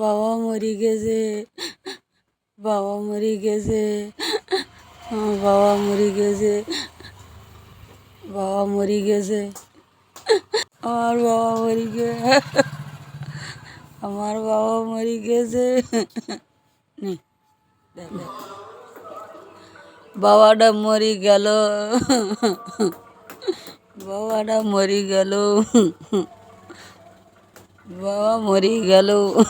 বাবা মরে গেছে। বাবা মরে গেছে। আমার বাবা মরে গেছে। বাবা মরে গেছে। আমার বাবা মরে গেছে। আমার বাবা মরে গেছে। বাবাটা মরে গেল। বাবাটা মরে গেল। मुरीगलो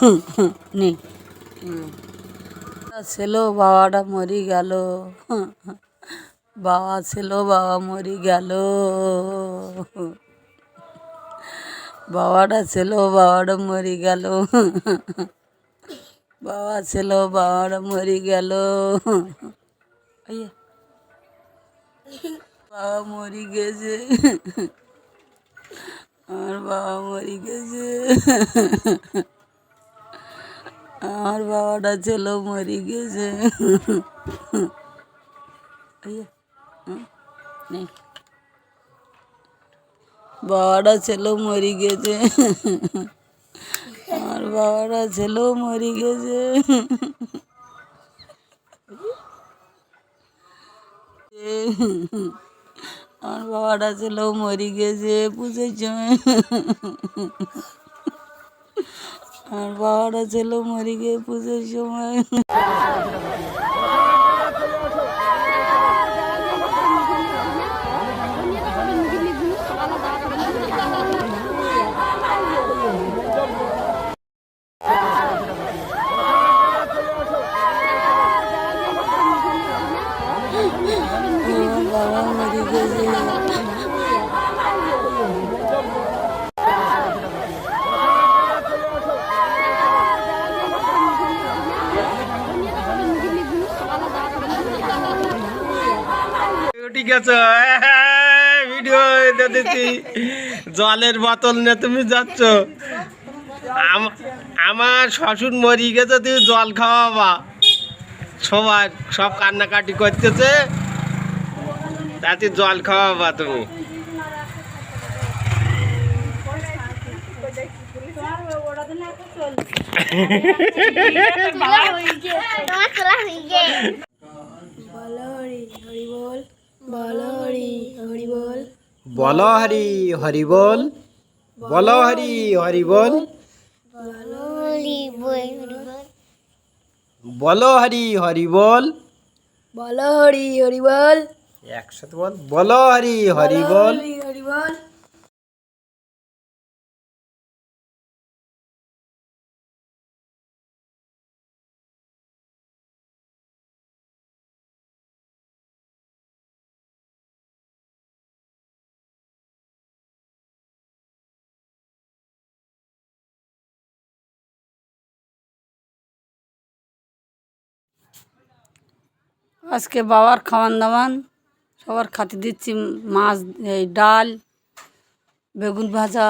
बाबा मरी गलो। बाबा सेलो बाबा मरी गलो। बाबाडा सेलो बाबा मरी गलो। बाबा सेलो बाबा मरी गलो। बाबा मरी गेजे আমার বাবা মরে গেছে আমার বাবাটা ছিল মরে গেছে আইয়া। হুম, নে। বাবাটা ছিল মরে গেছে আমার বাবাটা ছিল মরে গেছে আমার বাবাটা ছিল মরে গেছে পুজোর সময় আমার বাবাটা ছিল মরে গিয়ে পুজোর সময় ঠিক আছে ভিডিও দিচ্ছি। জলের বোতল নিয়ে তুমি যাচ্ছ। আম- আমার শ্বশুর মরি গেছে, তুমি জল খাওয়াবা। সবাই সব কান্নাকাটি করতেছে। তাতে জল খাওয়াবা তুমি। বলো হরি হরি বল। বলো হরি হরি বল। বলো হরি হরি বল। বলো হরি হরি বল। বলো হরি হরি বল বলো হরি হরি বল একসাথে বল বলো হরি হরি বল হরি হরি বল আজকে বাবার খাওয়ান দাওয়ান সবার খাতে দিচ্ছি মাছ এই ডাল বেগুন ভাজা